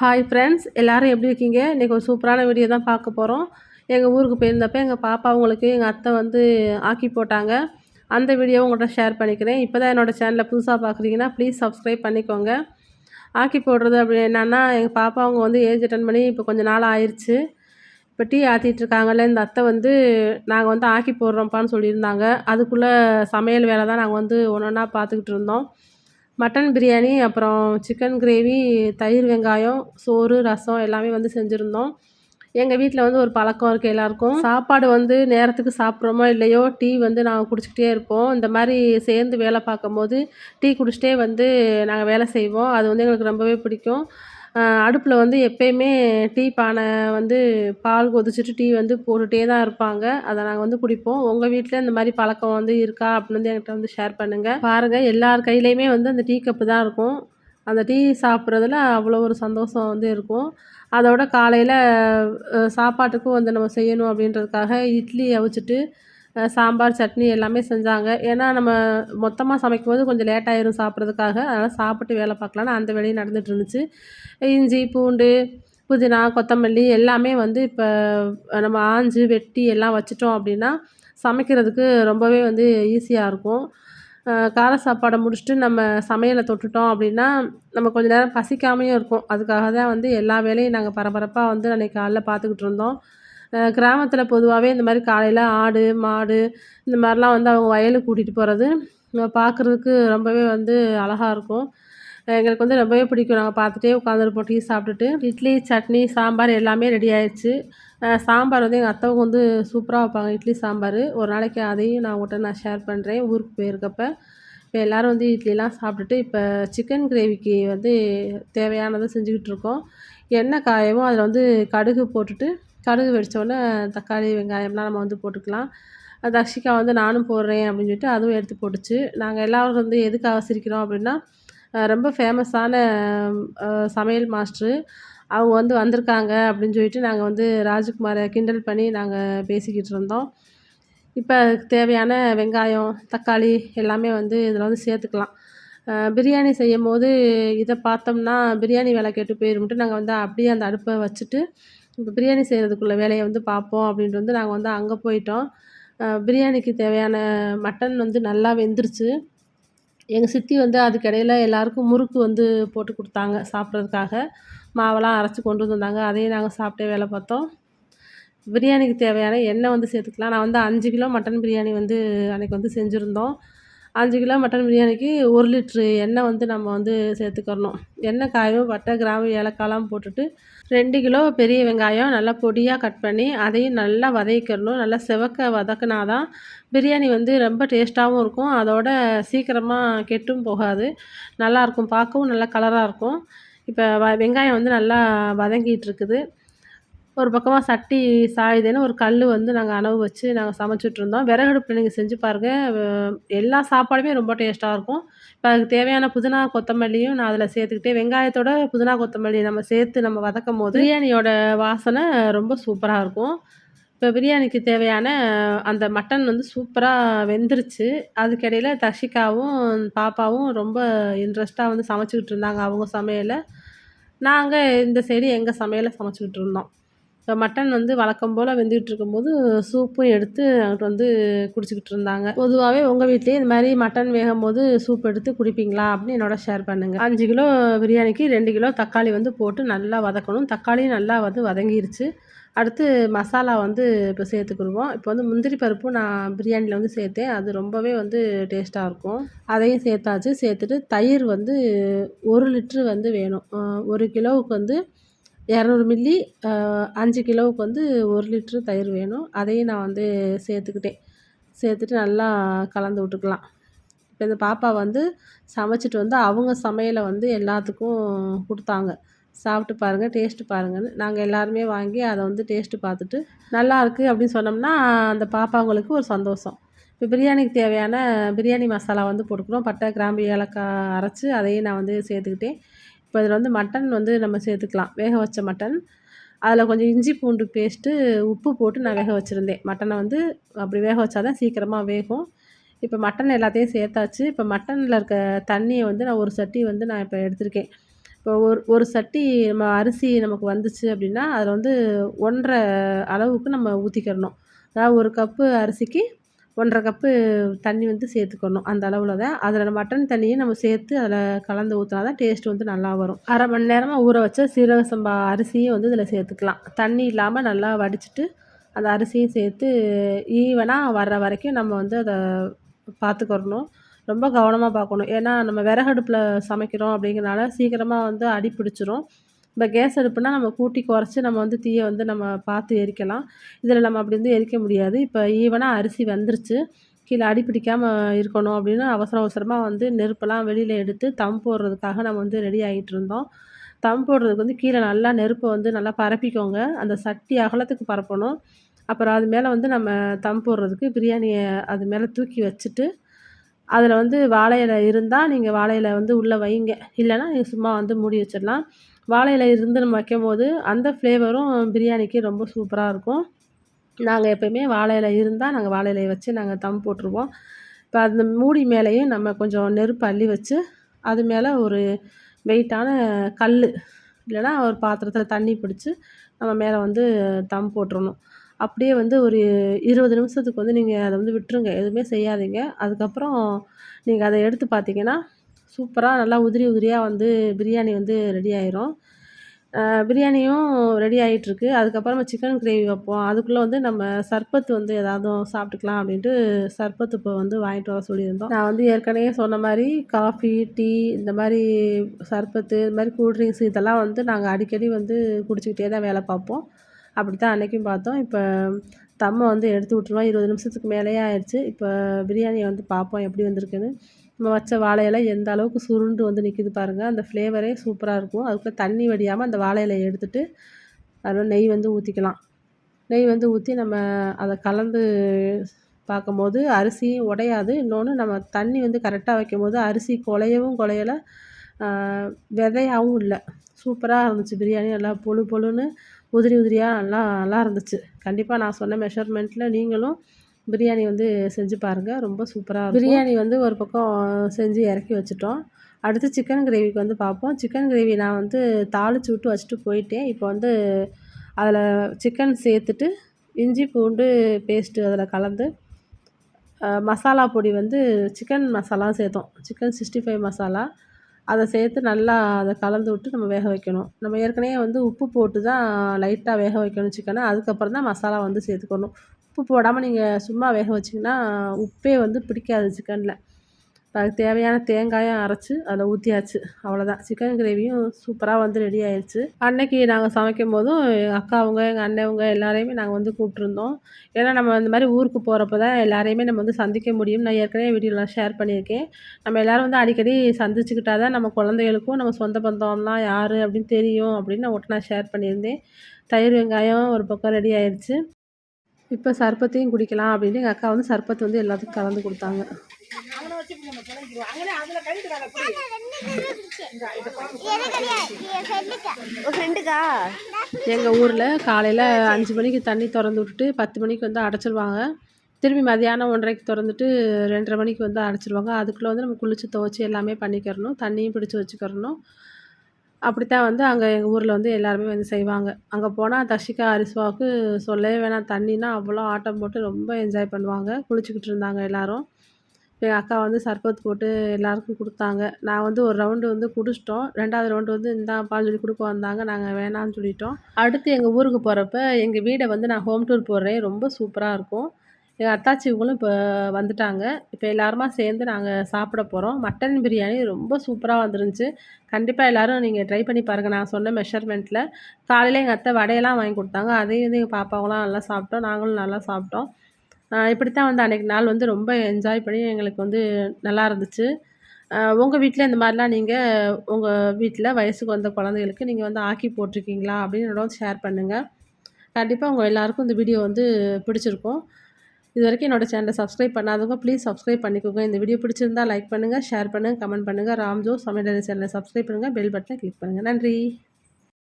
Hi friends எல்லோரும் எப்படி இருக்கீங்க? இன்றைக்கி ஒரு சூப்பரான வீடியோ தான் பார்க்க போகிறோம் எங்கள் ஊருக்கு போயிருந்தப்போ எங்கள் பாப்பா அவங்களுக்கு எங்கள் அத்தை வந்து ஆக்கி போட்டாங்க. அந்த வீடியோவை உங்கள்கிட்ட ஷேர் பண்ணிக்கிறேன். இப்போ தான் என்னோடய சேனலை புதுசாக பார்க்குறீங்கன்னா ப்ளீஸ் சப்ஸ்கிரைப் பண்ணிக்கோங்க. ஆக்கி போடுறது அப்படி என்னன்னா எங்கள் பாப்பா அவங்க வந்து ஏஜ் அட்டன் பண்ணி இப்போ கொஞ்சம் நாள் ஆயிடுச்சு இப்போ டீ ஆற்றிட்டுருக்காங்கல்ல இந்த அத்தை வந்து நாங்கள் வந்து ஆக்கி போடுறோம்ப்பான்னு சொல்லியிருந்தாங்க. அதுக்குள்ளே சமையல் வேலை தான் நாங்கள் வந்து ஒன்று ஒன்றா பார்த்துக்கிட்டு இருந்தோம். மட்டன் பிரியாணி அப்புறம் சிக்கன் கிரேவி தயிர் வெங்காயம் சோறு ரசம் எல்லாமே வந்து செஞ்சுருந்தோம். எங்கள் வீட்டில் வந்து ஒரு பழக்கம் இருக்குது எல்லாருக்கும். சாப்பாடு வந்து நேரத்துக்கு சாப்பிட்றோமோ இல்லையோ டீ வந்து நாங்கள் குடிச்சிக்கிட்டே இருப்போம். இந்த மாதிரி சேர்ந்து வேலை பார்க்கும்போது டீ குடிச்சிட்டே வந்து நாங்கள் வேலை செய்வோம். அது வந்து எங்களுக்கு ரொம்பவே பிடிக்கும். அடுப்பில் வந்து எப்பயுமே டீ பானை வந்து பால் கொதிச்சுட்டு டீ வந்து போட்டுகிட்டே தான் இருப்பாங்க. அதை நாங்கள் வந்து குடிப்போம். உங்கள் வீட்டில் இந்த மாதிரி பழக்கம் வந்து இருக்கா? அப்படின்னு வந்து என்கிட்ட வந்து ஷேர் பண்ணுங்கள் பாருங்கள் எல்லார் கையிலையுமே வந்து அந்த டீ கப்பு தான் இருக்கும். அந்த டீ சாப்பிட்றதுல அவ்வளோ ஒரு சந்தோஷம் வந்து இருக்கும். அதோட காலையில் சாப்பாட்டுக்கும் வந்து நம்ம செய்யணும் அப்படின்றதுக்காக இட்லி அவிச்சிட்டு சாம்பார் சட்னி எல்லாமே செஞ்சாங்க. ஏன்னா நம்ம மொத்தமாக சமைக்கும் போது கொஞ்சம் லேட் ஆயிரும் சாப்பிட்றதுக்காக. அதனால் சாப்பிட்டு வேலை பார்க்கலான்னு அந்த வேலையும் நடந்துகிட்டு இருந்துச்சு. இஞ்சி பூண்டு புதினா கொத்தமல்லி எல்லாமே வந்து இப்போ நம்ம ஆஞ்சு வெட்டி எல்லாம் வச்சிட்டோம் அப்படின்னா சமைக்கிறதுக்கு ரொம்பவே வந்து ஈஸியாக இருக்கும். கார சாப்பாடை முடிச்சுட்டு நம்ம சமையலை தொட்டுட்டோம் அப்படின்னா நம்ம கொஞ்சம் நேரம் பசிக்காமையும் இருக்கும். அதுக்காக தான் வந்து எல்லா வேலையும் நாங்கள் பரபரப்பாக வந்து அன்றைக்கி காலைல பார்த்துக்கிட்டு இருந்தோம். கிராமத்தில் பொதுவாகவே இந்த மாதிரி காலையில் ஆடு மாடு இந்த மாதிரிலாம் வந்து அவங்க வயலுக்கு கூட்டிகிட்டு போகிறது பார்க்குறதுக்கு ரொம்பவே வந்து அழகாக இருக்கும். எங்களுக்கு வந்து ரொம்பவே பிடிக்கும். நாங்கள் பார்த்துட்டே உட்காந்துருப்போம். டீ சாப்பிட்டுட்டு இட்லி சட்னி சாம்பார் எல்லாமே ரெடி ஆயிடுச்சு சாம்பார் வந்து எங்கள் அத்தைவும் வந்து சூப்பராக வைப்பாங்க. இட்லி சாம்பார். ஒரு நாளைக்கு அதையும் நான் உங்கள்கிட்ட நான் ஷேர் பண்ணுறேன் ஊருக்கு போயிருக்கப்போ இப்போ எல்லோரும் வந்து இட்லிலாம் சாப்பிட்டுட்டு இப்போ சிக்கன் கிரேவிக்கு வந்து தேவையானதை செஞ்சுக்கிட்டு இருக்கோம். எண்ணெய் காயவும் அதில் வந்து கடுகு போட்டுட்டு கடுகு வெடித்தோடனே தக்காளி வெங்காயம்லாம் நம்ம வந்து போட்டுக்கலாம். தர்ஷிகா வந்து நானும் போடுறேன் அப்படின்னு சொல்லிட்டு அதுவும் எடுத்து போட்டுச்சு. நாங்கள் எல்லோரும் வந்து எதுக்காக சிரிக்கிறோம் அப்படின்னா ரொம்ப ஃபேமஸான சமையல் மாஸ்ட்ரு அவங்க வந்து வந்திருக்காங்க அப்படின்னு சொல்லிட்டு நாங்கள் வந்து ராஜ்குமாரை கிண்டல் பண்ணி நாங்கள் பேசிக்கிட்டு இருந்தோம். இப்போ தேவையான வெங்காயம் தக்காளி எல்லாமே வந்து இதில் வந்து சேர்த்துக்கலாம். பிரியாணி செய்யும் போது இதை பார்த்தோம்னா பிரியாணி வேலை கேட்டு போயிரும்ட்டு நாங்கள் வந்து அப்படியே அந்த அடுப்பை வச்சுட்டு இப்போ பிரியாணி செய்கிறதுக்குள்ள வேலையை வந்து பார்ப்போம் அப்படின்ட்டு வந்து நாங்கள் வந்து அங்கே போயிட்டோம். பிரியாணிக்கு தேவையான மட்டன் வந்து நல்லா வெந்துருச்சு. எங்கள் சித்தி வந்து அதுக்கிடையில் எல்லாருக்கும் முறுக்கு வந்து போட்டு கொடுத்தாங்க சாப்பிட்றதுக்காக. மாவெல்லாம் அரைச்சி கொண்டு வந்தாங்க. அதையும் நாங்கள் சாப்பிட்டே வேலை பார்த்தோம். பிரியாணிக்கு தேவையான எண்ணெய் வந்து சேர்த்துக்கலாம். நான் வந்து அஞ்சு கிலோ மட்டன் பிரியாணி வந்து அன்றைக்கி வந்து செஞ்சுருந்தோம். அஞ்சு கிலோ மட்டன் பிரியாணிக்கு ஒரு லிட்ரு எண்ணெய் வந்து நம்ம வந்து சேர்த்துக்கிறணும். எண்ணெய் காயும் பட்டை கிராம்பு ஏலக்காயெலாம் போட்டுட்டு ரெண்டு கிலோ பெரிய வெங்காயம் நல்லா பொடியாக கட் பண்ணி அதையும் நல்லா வதக்கிடணும். நல்லா செவக்க வதக்குனா தான் பிரியாணி வந்து ரொம்ப டேஸ்ட்டாகவும் இருக்கும். அதோட சீக்கிரமாக கெட்டும் போகாது. நல்லாயிருக்கும் பார்க்கவும் நல்லா கலராக இருக்கும். இப்போ வ வெங்காயம் வந்து நல்லா வதங்கிட்டு இருக்குது. ஒரு பக்கமாக சட்டி சாயுதுன்னு ஒரு கல் வந்து நாங்கள் அணவு வச்சு நாங்கள் சமைச்சிட்ருந்தோம். விறகடுப்பில் நீங்கள் செஞ்சு பாருங்கள் எல்லா சாப்பாடுமே ரொம்ப டேஸ்ட்டாக இருக்கும். இப்போ அதுக்கு தேவையான புதினா கொத்தமல்லியும் நான் அதில் சேர்த்துக்கிட்டே வெங்காயத்தோட புதினா கொத்தமல்லி நம்ம சேர்த்து நம்ம வதக்கும் போது பிரியாணியோட வாசனை ரொம்ப சூப்பராக இருக்கும். இப்போ பிரியாணிக்கு தேவையான அந்த மட்டன் வந்து சூப்பராக வெந்துருச்சு. அதுக்கிடையில் தஷிகாவும் பாப்பாவும் ரொம்ப இன்ட்ரெஸ்ட்டாக வந்து சமைச்சிக்கிட்டு இருந்தாங்க அவங்க சமையலை. நாங்கள் இந்த சைடு எங்கள் சமையலை சமைச்சிக்கிட்டு இருந்தோம் இப்போ மட்டன் வந்து வழக்கம் போல் வெந்துக்கிட்டு இருக்கும்போது சூப்பும் எடுத்து அங்கிட்டு வந்து குடிச்சிக்கிட்டு இருந்தாங்க பொதுவாகவே உங்கள் வீட்லேயே இந்த மாதிரி மட்டன் வேகும் போது சூப் எடுத்து குடிப்பீங்களா அப்படின்னு என்னோட ஷேர் பண்ணுங்கள் அஞ்சு கிலோ பிரியாணிக்கு ரெண்டு கிலோ தக்காளி வந்து போட்டு நல்லா வதக்கணும். தக்காளியும் நல்லா வந்து வதங்கிருச்சு. அடுத்து மசாலா வந்து இப்போ சேர்த்துக்கிடுவோம். இப்போ வந்து முந்திரி பருப்பும் நான் பிரியாணியில் வந்து சேர்த்தேன். அது ரொம்பவே வந்து டேஸ்ட்டாக இருக்கும். அதையும் சேர்த்தாச்சு. சேர்த்துட்டு தயிர் வந்து ஒரு லிட்ரு வந்து வேணும். ஒரு கிலோவுக்கு வந்து இரநூறு மில்லி அஞ்சு கிலோவுக்கு வந்து ஒரு லிட்ரு தயிர் வேணும். அதையும் நான் வந்து சேர்த்துக்கிட்டேன். சேர்த்துட்டு நல்லா கலந்து விட்டுக்கலாம். இப்போ இந்த பாப்பா வந்து சமைச்சிட்டு வந்து அவங்க சமையலை வந்து எல்லாத்துக்கும் கொடுத்தாங்க. சாப்பிட்டு பாருங்கள் டேஸ்ட்டு பாருங்கன்னு. நாங்கள் எல்லாருமே வாங்கி அதை வந்து டேஸ்ட்டு பார்த்துட்டு நல்லா இருக்குது அப்படின்னு சொன்னோம்னா அந்த பாப்பாங்களுக்கு ஒரு சந்தோஷம். இப்போ பிரியாணிக்கு தேவையான பிரியாணி மசாலா வந்து போட்டுக்கிறோம். பட்டை கிராம்பு ஏலக்காய் அரைச்சி அதையும் நான் வந்து சேர்த்துக்கிட்டேன். இப்போ இதில் வந்து மட்டன் வந்து நம்ம சேர்த்துக்கலாம். வேக வச்ச மட்டன். அதில் கொஞ்சம் இஞ்சி பூண்டு பேஸ்ட்டு உப்பு போட்டு நான் வேக வச்சுருந்தேன். மட்டனை வந்து அப்படி வேக வச்சா தான் சீக்கிரமாக வேகும். இப்போ மட்டன் எல்லாத்தையும் சேர்த்தாச்சு. இப்போ மட்டனில் இருக்க தண்ணியை வந்து நான் ஒரு சட்டி வந்து நான் இப்போ எடுத்திருக்கேன். இப்போ ஒரு ஒரு சட்டி நம்ம அரிசி நமக்கு வந்துச்சு அப்படின்னா அதில் வந்து ஒன்றரை அளவுக்கு நம்ம ஊற்றிக்கிறணும் அதாவது ஒரு கப்பு அரிசிக்கு ஒன்றரை கப்பு தண்ணி வந்து சேர்த்துக்கணும். அந்த அளவில் தான். அதில் மட்டன் தண்ணியை நம்ம சேர்த்து அதில் கலந்து ஊற்றினா தான் டேஸ்ட் வந்து நல்லா வரும். அரை மணி நேரமாக ஊற வச்ச சீரக சம்பா அரிசியும் வந்து இதில் சேர்த்துக்கலாம். தண்ணி இல்லாமல் நல்லா வடிச்சிட்டு அந்த அரிசியும் சேர்த்து ஈவனாக வர்ற வரைக்கும் நம்ம வந்து அதை பார்த்துக்கிறணும் ரொம்ப கவனமாக பார்க்கணும் ஏன்னா நம்ம விறகடுப்பில் சமைக்கிறோம் அப்படிங்கிறனால சீக்கிரமாக வந்து அடி பிடிச்சிரும். இப்போ கேஸ் அடுப்புனா நம்ம கூட்டி குறைச்சி நம்ம வந்து தீயை வந்து நம்ம பார்த்து எரிக்கலாம். இதில் நம்ம அப்படி வந்து எரிக்க முடியாது. இப்போ ஈவனாக அரிசி வந்துருச்சு. கீழே அடி பிடிக்காமல் இருக்கணும் அப்படின்னு அவசர அவசரமாக வந்து நெருப்பெல்லாம் வெளியில் எடுத்து தம் போடுறதுக்காக நம்ம வந்து ரெடி ஆகிட்டு இருந்தோம். தம் போடுறதுக்கு வந்து கீழே நல்லா நெருப்பை வந்து நல்லா பரப்பிக்கோங்க. அந்த சட்டி அகலத்துக்கு பரப்பணும். அப்புறம் அது மேலே வந்து நம்ம தம் போடுறதுக்கு பிரியாணியை அது மேலே தூக்கி வச்சுட்டு அதில் வந்து வாழை இலை இருந்தால் நீங்கள் வாழை இலை வந்து உள்ளே வைங்க. இல்லைன்னா நீங்கள் சும்மா வந்து மூடி வச்சிடலாம். வாழை இலை இருந்து நம்ம வைக்கும்போது அந்த ஃப்ளேவரும் பிரியாணிக்கு ரொம்ப சூப்பராக இருக்கும். நாங்கள் எப்போயுமே வாழை இலை இருந்தால் நாங்கள் வாழை இலையை வச்சு நாங்கள் தம் போட்டுருவோம். இப்போ அந்த மூடி மேலேயும் நம்ம கொஞ்சம் நெருப்பு அள்ளி வச்சு அது மேலே ஒரு வெயிட்டான கல் இல்லைன்னா ஒரு பாத்திரத்தில் தண்ணி பிடிச்சி நம்ம மேலே வந்து தம் போட்டுடணும் அப்படியே வந்து ஒரு இருபது நிமிஷத்துக்கு வந்து நீங்கள் அதை வந்து விட்டுருங்க. எதுவுமே செய்யாதீங்க. அதுக்கப்புறம் நீங்கள் அதை எடுத்து பார்த்தீங்கன்னா சூப்பராக நல்லா உதிரி உதிரியாக வந்து பிரியாணி வந்து ரெடி ஆயிரும். பிரியாணியும் ரெடி ஆகிட்டுருக்கு அதுக்கப்புறமா சிக்கன் கிரேவி வைப்போம். அதுக்குள்ளே வந்து நம்ம சர்பத்து வந்து ஏதாவது சாப்பிட்டுக்கலாம் அப்படின்ட்டு சர்பத்து இப்போ வந்து வாங்கிட்டு வர சொல்லியிருந்தோம். நான் வந்து ஏற்கனவே சொன்ன மாதிரி காஃபி டீ இந்த மாதிரி சர்பத்து இது மாதிரி கூல்ட்ரிங்க்ஸ் இதெல்லாம் வந்து நாங்கள் அடிக்கடி வந்து குடிச்சிக்கிட்டே தான் வேலை பார்ப்போம். அப்படி தான் அன்றைக்கும் பார்த்தோம். இப்போ தம்மை வந்து எடுத்து விட்ருவோம் இருபது நிமிஷத்துக்கு மேலேயே ஆயிடுச்சு. இப்போ பிரியாணியை வந்து பார்ப்போம் எப்படி வந்திருக்குன்னு. நம்ம வச்ச வாழையில எந்த அளவுக்கு சுருண்டு வந்து நிற்கிது பாருங்கள் அந்த ஃப்ளேவரே சூப்பராக இருக்கும். அதுக்குள்ளே தண்ணி வடியாமல் அந்த வாழையில இலையை எடுத்துகிட்டு அதில் நெய் வந்து ஊற்றிக்கலாம் நெய் வந்து ஊற்றி நம்ம அதை கலந்து பார்க்கும்போது அரிசியும் உடையாது. இன்னொன்று நம்ம தண்ணி வந்து கரெக்டாக வைக்கும்போது அரிசி குலையவும் குலையலை விதையாகவும் இல்லை. சூப்பராக இருந்துச்சு. பிரியாணி நல்லா பொழு பொழுன்னு உதிரி உதிரியாக நல்லா நல்லா இருந்துச்சு. கண்டிப்பாக நான் சொன்ன மெஷர்மெண்ட்டில் நீங்களும் பிரியாணி வந்து செஞ்சு பாருங்கள் ரொம்ப சூப்பராக பிரியாணி வந்து ஒரு பக்கம் செஞ்சு இறக்கி வச்சுட்டோம். அடுத்து சிக்கன் கிரேவிக்கு வந்து பார்ப்போம். சிக்கன் கிரேவி நான் வந்து தாளித்து விட்டு வச்சுட்டு போயிட்டேன். இப்போ வந்து அதில் சிக்கன் சேர்த்துட்டு இஞ்சி பூண்டு பேஸ்ட்டு அதில் கலந்து மசாலா பொடி வந்து சிக்கன் மசாலா சேர்த்தோம். Chicken sixty five masala. அதை சேர்த்து நல்லா அதை கலந்து விட்டு நம்ம வேக வைக்கணும். நம்ம ஏற்கனவே வந்து உப்பு போட்டு தான் லைட்டாக வேக வைக்கணும் சிக்கனை அதுக்கப்புறம் தான் மசாலா வந்து சேர்த்துக்கணும். உப்பு போடாமல் நீங்கள் சும்மா வேக வச்சிங்கன்னா உப்பே வந்து பிடிக்காது சிக்கனில் அதுக்கு தேவையான தேங்காயும் அரைச்சி அதில் ஊற்றியாச்சு அவ்வளோதான் சிக்கன் கிரேவியும் சூப்பராக வந்து ரெடி ஆயிடுச்சு அன்னைக்கு நாங்கள் சமைக்கும் போதும் எங்கள் அக்காவுங்க எங்கள் அண்ணவங்க எல்லாரையுமே நாங்கள் வந்து கூப்பிட்ருந்தோம் ஏன்னா நம்ம இந்த மாதிரி ஊருக்கு போகிறப்ப தான் எல்லாரையுமே நம்ம வந்து சந்திக்க முடியும். நான் ஏற்கனவே வீடியோலாம் ஷேர் பண்ணியிருக்கேன். நம்ம எல்லோரும் வந்து அடிக்கடி சந்திச்சுக்கிட்டா தான் நம்ம குழந்தைகளுக்கும் நம்ம சொந்த பந்தம்லாம் யார் அப்படின்னு தெரியும் அப்படின்னு நான் ஒட்டு நான் ஷேர் பண்ணியிருந்தேன். தயிர் வெங்காயம் ஒரு பக்கம் ரெடி ஆயிடுச்சு இப்போ சர்பத்தையும் குடிக்கலாம் அப்படின்னு எங்கள் அக்கா வந்து சர்பத்து வந்து எல்லாத்துக்கும் கலந்து கொடுத்தாங்க. எங்கள் ஊரில் காலையில் அஞ்சு மணிக்கு தண்ணி திறந்து விட்டுட்டு பத்து மணிக்கு வந்து அடைச்சிருவாங்க. திரும்பி மதியானம் ஒன்றரைக்கு திறந்துட்டு ரெண்டரை மணிக்கு வந்து அடைச்சிருவாங்க. அதுக்குள்ளே வந்து நம்ம குளித்து துவச்சி எல்லாமே பண்ணிக்கிறணும். தண்ணியும் பிடிச்சி வச்சுக்கிறணும். அப்படித்தான் வந்து அங்கே எங்கள் ஊரில் வந்து எல்லாருமே வந்து செய்வாங்க. அங்கே போனால் தஷிகா அரிசுவாவுக்கு சொல்லவே வேணாம். தண்ணினா அவ்வளோ ஆட்டம் போட்டு ரொம்ப என்ஜாய் பண்ணுவாங்க. குளிச்சுக்கிட்டு இருந்தாங்க எல்லோரும். எங்கள் அக்கா வந்து சர்பத் போட்டு எல்லாருக்கும் கொடுத்தாங்க. நான் வந்து ஒரு ரவுண்டு வந்து குடிச்சிட்டோம். ரெண்டாவது ரவுண்டு வந்து இந்தாப்பான்னு சொல்லி கொடுக்க வந்தாங்க. நாங்கள் வேணாம்னு சொல்லிட்டோம். அடுத்து எங்கள் ஊருக்கு போகிறப்ப எங்கள் வீடை வந்து நான் ஹோம் டூர் போடுறேன். ரொம்ப சூப்பராக இருக்கும். எங்கள் அத்தாச்சிவங்களும் இப்போ வந்துட்டாங்க. இப்போ எல்லாருமா சேர்ந்து நாங்கள் சாப்பிட போகிறோம் மட்டன் பிரியாணி ரொம்ப சூப்பராக வந்துருந்துச்சு. கண்டிப்பாக எல்லோரும் நீங்கள் ட்ரை பண்ணி பாருங்கள் நான் சொன்ன மெஷர்மெண்ட்டில் காலையில் எங்கள் அத்தை வடையெல்லாம் வாங்கி கொடுத்தாங்க. அதையும் வந்து எங்கள் பாப்பாவெலாம் நல்லா சாப்பிட்டோம். நாங்களும் நல்லா சாப்பிட்டோம். இப்படித்தான் வந்து அன்றைக்கி நாள் வந்து ரொம்ப என்ஜாய் பண்ணி எங்களுக்கு வந்து நல்லா இருந்துச்சு. உங்கள் வீட்டில் இந்த மாதிரிலாம் நீங்கள் உங்கள் வீட்டில் வயசுக்கு வந்த குழந்தைகளுக்கு நீங்கள் வந்து ஆக்கி போட்டிருக்கீங்களா? அப்படின்னு என்னோட ஷேர் பண்ணுங்கள் கண்டிப்பாக உங்கள் எல்லாேருக்கும் இந்த வீடியோ வந்து பிடிச்சிருக்கும். இது வரைக்கும் என்னோடய சேனலை சப்ஸ்கிரைப் பண்ணாதவங்க ப்ளீஸ் சப்ஸ்கிரைப் பண்ணிக்கோங்க. இந்த வீடியோ பிடிச்சிருந்தா லைக் பண்ணுங்கள் ஷேர் பண்ணுங்கள் கமெண்ட் பண்ணுங்கள் ராம்ஜோ சமையல் சேனலை சப்ஸ்கிரைப் பண்ணுங்கள் பெல் பட்டனை கிளிக் பண்ணுங்கள் நன்றி.